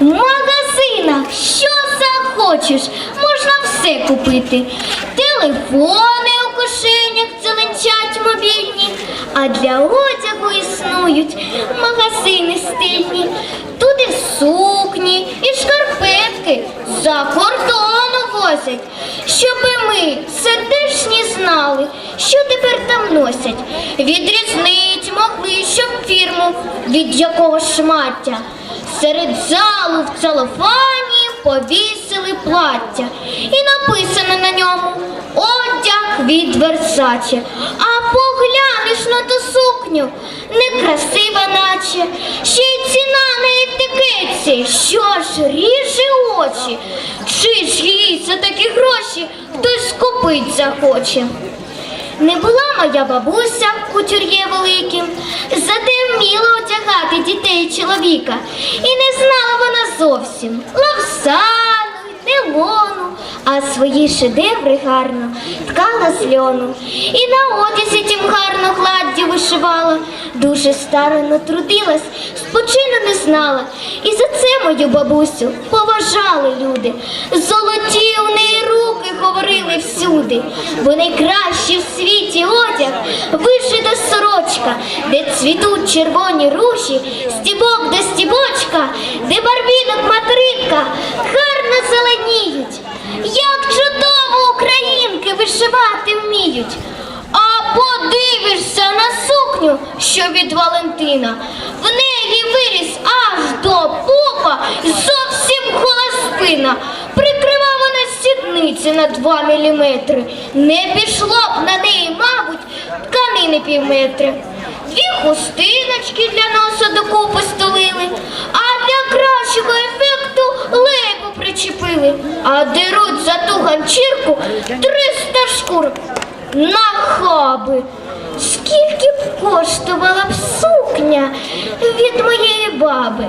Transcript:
В магазинах що захочеш, можна все купити. Телефони у кишенях зеленчать мобільні, а для одягу існують магазини стильні. Туди сукні і шкарпетки за кордону возять, щоби ми сердешні знали, що тепер там носять. Відрізнить могли, щоб фірму від якого шмаття. Серед залу в целофані повісили плаття. І написано на ньому одяг від Версаче. А поглянеш на ту сукню, некрасива наче, ще й ціна на етикетці, що ж ріже очі, чи ж їй за такі гроші хтось скупить захоче. Не була моя бабуся кутюр'є великим, зате чоловіка. І не знала вона зовсім лавсану, нейлону, а свої шедеври гарно ткала з льону. І на одязі тім гарно гладдю вишивала. Дуже старано трудилась, спочину не знала. І за це мою бабусю поважали люди. Золоті у неї руки говорили всюди, бо найкращий в світі одяг вишита сорочка, де цвітуть червоні ружі, стібок до стібочка, де барвінок материнка гарно зеленіють. Як чудово українки вишивати вміють. А подивишся на сукню, що від Валентина, в неї виріс аж до пупа на міліметри. Не пішло б на неї, мабуть, тканини півметри. Дві хустиночки для носа докупи столили, а для кращого ефекту лейбу причепили, а деруть за ту ганчірку триста шкур. Нахаби! Скільки б коштувала б сукня від моєї баби?